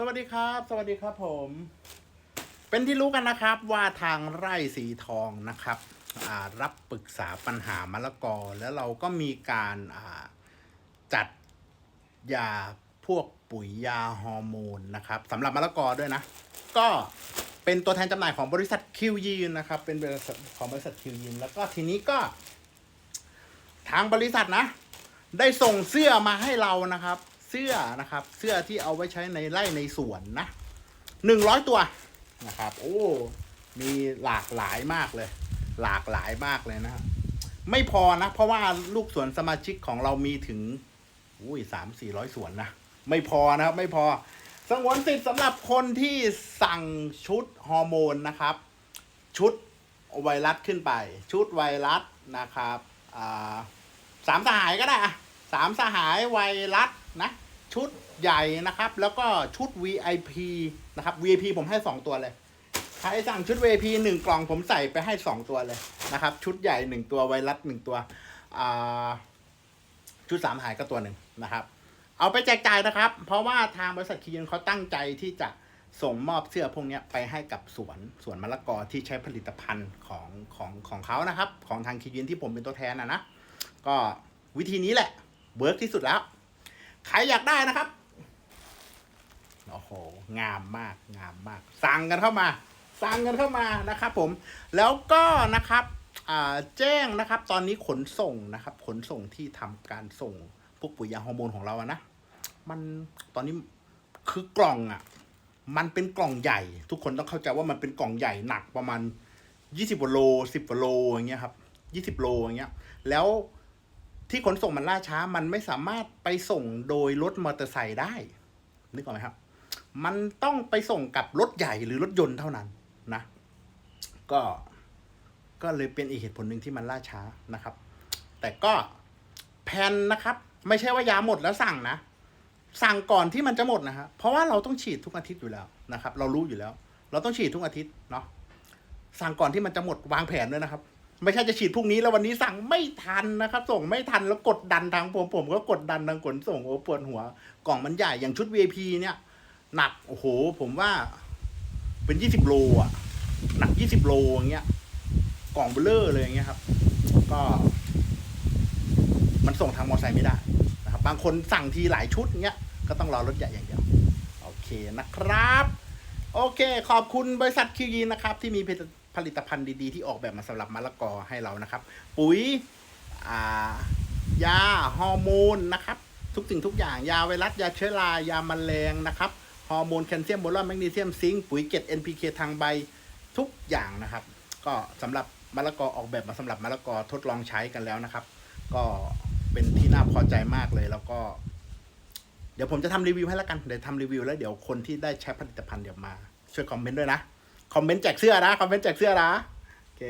สวัสดีครับ สวัสดีครับผม เป็นที่รู้กันนะครับว่าทางไร่สีทองนะครับรับปรึกษาปัญหามะละกอ แล้วเราก็มีการจัดยาพวกปุ๋ยยาฮอร์โมนนะครับสำหรับมะละกอด้วยนะ ก็เป็นตัวแทนจำหน่ายของบริษัทคิวยีนนะครับ เป็นบริษัทของบริษัทคิวยีนแล้วก็ทีนี้ก็ ทางบริษัทนะ ได้ส่งเสื้อมาให้เรานะครับ เสื้อนะครับ เสื้อที่เอาไว้ใช้ในไร่ในสวนนะหนึ่งร้อยตัวนะครับ โอ้ มีหลากหลายมากเลย หลากหลายมากเลยนะครับไม่พอนะ เพราะว่าลูกสวนสมาชิกของเรามีถึงอุ้ยสามสี่ร้อยสวนนะ ไม่พอนะครับ ไม่พอ สงวนสิทธิ์สำหรับคนที่สั่งชุดฮอร์โมนนะครับ ชุดไวรัสขึ้นไป ชุดไวรัสนะครับสามสหายก็ได้อะ สามสหายไวรัสนะชุดใหญ่นะครับ แล้วก็ชุด VIP นะครับ VIP ผมให้ 2 ตัวเลยใครสั่งชุด VIP หนึ่งกล่องผมใส่ไปให้ 2 ตัวเลยนะครับ ชุดใหญ่ 1 ตัวไวรัส1ตัวชุดสามหายก็ตัวหนึ่งนะครับ เอาไปแจกจ่ายนะครับ เพราะว่าทางบริษัทคียนเขาตั้งใจที่จะส่งมอบเสื้อพวกนี้ไปให้กับสวนสวนมะละกอที่ใช้ผลิตภัณฑ์ของของของเขานะครับ ของทางคียินที่ผมเป็นตัวแทนนะนะก็วิธีนี้แหละ เวิร์กที่สุดแล้ว ใครอยากได้นะครับ โอ้โห งามมาก งามมาก สั่งกันเข้ามา สั่งกันเข้ามานะครับผม แล้วก็นะครับแจ้งนะครับ ตอนนี้ขนส่งนะครับ ขนส่งที่ทำการส่งพวกปุ๋ยยาฮอร์โมนของเราอะนะ มันตอนนี้คือกล่องอะมันเป็นกล่องใหญ่ ทุกคนต้องเข้าใจว่ามันเป็นกล่องใหญ่หนักประมาณยี่สิบโลสิบโลอย่างเงี้ยครับยี่สิบโลอย่างเงี้ย แล้ว ที่ขนส่งมันล่าช้า มันไม่สามารถไปส่งโดยรถมอเตอร์ไซค์ได้ นึกออกไหมครับ มันต้องไปส่งกับรถใหญ่หรือรถยนต์เท่านั้นนะ ก็ก็เลยเป็นอีกเหตุผลหนึ่งที่มันล่าช้านะครับ แต่ก็แผนนะครับ ไม่ใช่ว่ายาหมดแล้วสั่งนะ สั่งก่อนที่มันจะหมดนะฮะเพราะว่าเราต้องฉีดทุกอาทิตย์อยู่แล้วนะครับ เรารู้อยู่แล้ว เราต้องฉีดทุกอาทิตย์เนาะสั่งก่อนที่มันจะหมดวางแผนด้วยนะครับ ไม่ใช่จะฉีดพรุ่งนี้แล้ววันนี้สั่งไม่ทันนะครับ ส่งไม่ทันแล้วกดดันทางผมผมก็กดดันทางขนส่งโอ้ปวดหัว กล่องมันใหญ่อย่างชุด VIP เนี่ย หนักโอ้โห ผมว่า เป็นยี่สิบโลอะ หนักยี่สิบโลอย่างเงี้ย กล่องเบลเลอร์เลยอย่างเงี้ยครับ ก็ มันส่งทางมอเตอร์ไซค์ไม่ได้นะครับ บางคนสั่งทีหลายชุดเงี้ยก็ต้องรอรถใหญ่อย่างเดียวโอเคนะครับ โอเค ขอบคุณบริษัทคิวยีนะครับ ที่มี ผลิตภัณฑ์ดีๆ ที่ออกแบบมาสำหรับมะละกอให้เรานะครับ ปุ๋ยายาฮอร์โมนนะครับ ทุกสิ่งทุกอย่างยาไวรัสยาเชื้อรายาแมลงนะครับฮอร์โมนแคลเซียมโบรอนแมกนีเซียมซิงค์ปุ๋ยเกล็ด NPK ทางใบทุกอย่างนะครับ ก็สำหรับมะละกอออกแบบมาสำหรับมะละกอทดลองใช้กันแล้วนะครับ ก็เป็นที่น่าพอใจมากเลยแล้วก็ เดี๋ยวผมจะทำรีวิวให้แล้วกันเดี๋ยวทำรีวิวแล้วเดี๋ยวคนที่ได้ใช้ผลิตภัณฑ์เดี๋ยวมา ช่วยคอมเมนต์ด้วยนะ คอมเมนต์แจกเสื้อนะ คอมเมนต์แจกเสื้อนะ โอเค